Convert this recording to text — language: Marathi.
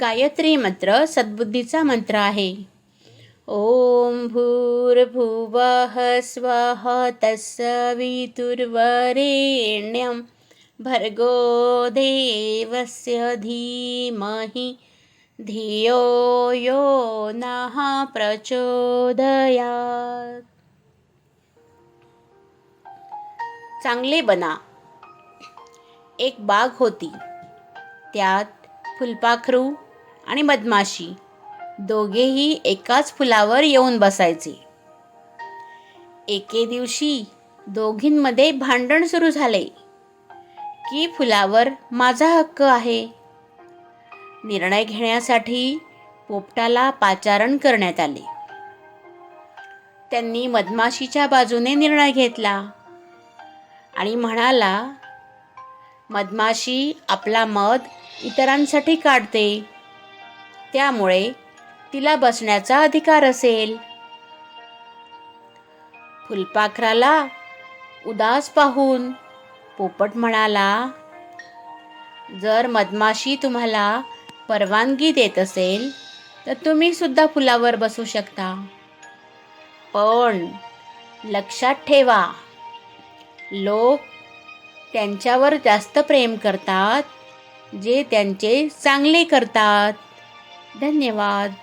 गायत्री मंत्र सद्बुद्धीचा मंत्र आहे. ओम भूर्भुवः स्वः तत्सवितुर्वरेण्यं भर्गो देवस्य धीमहि धियो यो नः प्रचोदयात्. चांगले बना. एक बाग होती. त्यात फुलपाखरू आणि मधमाशी. दोघेही एकाच फुलावर येऊन बसायचे. एके दिवशी दोघींमध्ये भांडण सुरू झाले. की फुलावर माझा हक्क आहे? निर्णय घेण्यासाठी पोपटाला पाचारण करण्यात आले. त्यांनी मधमाशीच्या बाजूने निर्णय घेतला आणि म्हणाला मधमाशी आपला मध इतरांसाठी काढते. त्यामुळे तिला बसण्याचा अधिकार असेल. फुलपाखराला उदास पाहून पोपट म्हणाला जर मधमाशी तुम्हाला परवानगी देत असेल तर तुम्ही सुद्धा फुलावर बसू शकता. पण लक्षात ठेवा लोक त्यांच्यावर जास्त प्रेम करतात जे त्यांचे चांगले करतात. धन्यवाद.